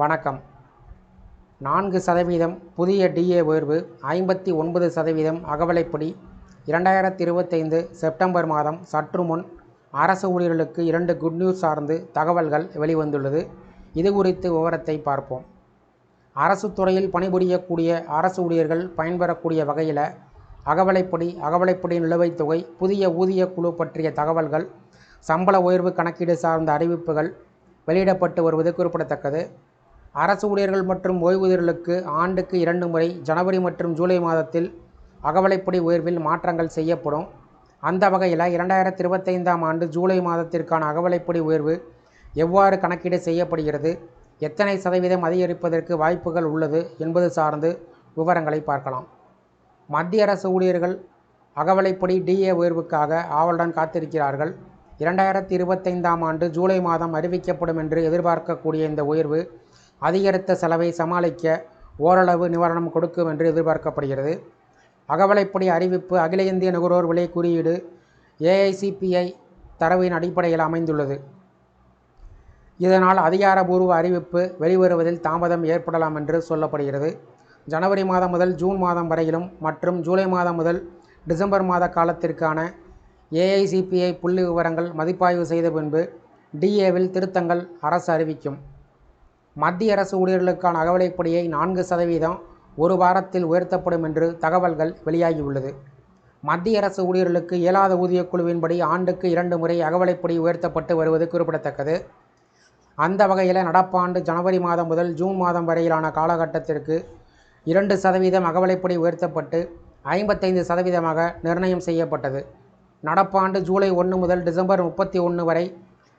வணக்கம். நான்கு சதவீதம் புதிய டிஏ உயர்வு ஐம்பத்தி ஒன்பது சதவீதம் அகவலைப்படி. இரண்டாயிரத்தி இருபத்தைந்து செப்டம்பர் மாதம் சற்று முன் அரசு ஊழியர்களுக்கு இரண்டு குட் நியூஸ் சார்ந்து தகவல்கள் வெளிவந்துள்ளது. இது குறித்து விவரத்தை பார்ப்போம். அரசு துறையில் பணிபுரியக்கூடிய அரசு ஊழியர்கள் பயன்பெறக்கூடிய வகையில் அகவலைப்படி அகவலைப்படி நிலுவைத் தொகை புதிய ஊதிய குழு பற்றிய தகவல்கள் சம்பள உயர்வு கணக்கீடு சார்ந்த அறிவிப்புகள் வெளியிடப்பட்டு வருவது குறிப்பிடத்தக்கது. அரசு ஊழியர்கள் மற்றும் ஓய்வூதியர்களுக்கு ஆண்டுக்கு இரண்டு முறை ஜனவரி மற்றும் ஜூலை மாதத்தில் அகவலைப்படி உயர்வில் மாற்றங்கள் செய்யப்படும். அந்த வகையில் இரண்டாயிரத்தி இருபத்தைந்தாம் ஆண்டு ஜூலை மாதத்திற்கான அகவலைப்படி உயர்வு எவ்வாறு கணக்கீடு செய்யப்படுகிறது எத்தனை சதவீதம் அதிகரிப்பதற்கு வாய்ப்புகள் உள்ளது என்பது சார்ந்து விவரங்களை பார்க்கலாம். மத்திய அரசு ஊழியர்கள் அகவலைப்படி டிஏ உயர்வுக்காக ஆவலுடன் காத்திருக்கிறார்கள். இரண்டாயிரத்தி இருபத்தைந்தாம் ஆண்டு ஜூலை மாதம் அறிவிக்கப்படும் என்று எதிர்பார்க்கக்கூடிய இந்த உயர்வு அதிகரித்த செலவை சமாளிக்க ஓரளவு நிவாரணம் கொடுக்கும் என்று எதிர்பார்க்கப்படுகிறது. அகவலைப்படி அறிவிப்பு அகில இந்திய நுகர்வோர் விலை குறியீடு ஏஐசிபிஐ தரவின் அடிப்படையில் அமைந்துள்ளது. இதனால் அதிகாரபூர்வ அறிவிப்பு வெளிவருவதில் தாமதம் ஏற்படலாம் என்று சொல்லப்படுகிறது. ஜனவரி மாதம் முதல் ஜூன் மாதம் வரையிலும் மற்றும் ஜூலை மாதம் முதல் டிசம்பர் மாத காலத்திற்கான ஏஐசிபிஐ புள்ளி விவரங்கள் மதிப்பாய்வு செய்த பின்பு டிஏவில் திருத்தங்கள் அரசு அறிவிக்கும். மத்திய அரசு ஊழியர்களுக்கான அகவலைப்படியை நான்கு சதவீதம் ஒரு வாரத்தில் உயர்த்தப்படும் என்று தகவல்கள் வெளியாகியுள்ளது. மத்திய அரசு ஊழியர்களுக்கு இயலாத ஊதியக்குழுவின்படி ஆண்டுக்கு இரண்டு முறை அகவலைப்படி உயர்த்தப்பட்டு வருவது குறிப்பிடத்தக்கது. அந்த வகையில் நடப்பாண்டு ஜனவரி மாதம் முதல் ஜூன் மாதம் வரையிலான காலகட்டத்திற்கு இரண்டு சதவீதம் அகவலைப்படி உயர்த்தப்பட்டு ஐம்பத்தைந்து சதவீதமாக நிர்ணயம் செய்யப்பட்டது. நடப்பாண்டு ஜூலை ஒன்று முதல் டிசம்பர் முப்பத்தி ஒன்று வரை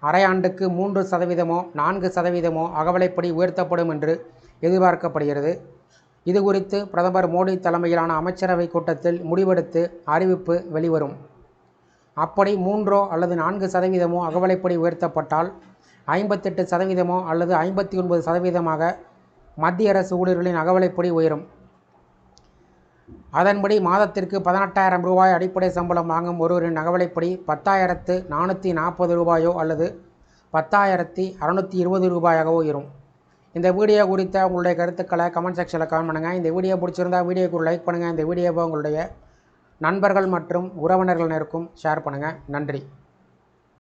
அரையாண்டுக்கு மூன்று சதவீதமோ நான்கு சதவீதமோ அகவலைப்படி உயர்த்தப்படும் என்று எதிர்பார்க்கப்படுகிறது. இது குறித்து பிரதமர் மோடி தலைமையிலான அமைச்சரவை கூட்டத்தில் முடிவெடுத்து அறிவிப்பு வெளிவரும். அப்படி மூன்றோ அல்லது நான்கு சதவீதமோ அகவலைப்படி உயர்த்தப்பட்டால் ஐம்பத்தெட்டு சதவீதமோ அல்லது ஐம்பத்தி ஒன்பது சதவீதமாக மத்திய அரசு ஊழியர்களின் அகவலைப்படி உயரும். அதன்படி மாதத்திற்கு பதினெட்டாயிரம் ரூபாய் அடிப்படை சம்பளம் வாங்கும் ஒருவரின் நகவலைப்படி பத்தாயிரத்து நானூற்றி நாற்பது ரூபாயோ அல்லது பத்தாயிரத்தி அறநூற்றி இருபது ரூபாயாகவோ இருக்கும் இந்த வீடியோ குறித்த உங்களுடைய கருத்துக்களை கமெண்ட் செக்ஷனில் கமெண்ட் பண்ணுங்கள் இந்த வீடியோ பிடிச்சிருந்தா வீடியோக்கு ஒரு லைக் பண்ணுங்கள் இந்த வீடியோவை உங்களுடைய நண்பர்கள் மற்றும் உறவினர்களினருக்கும் ஷேர் பண்ணுங்கள் நன்றி.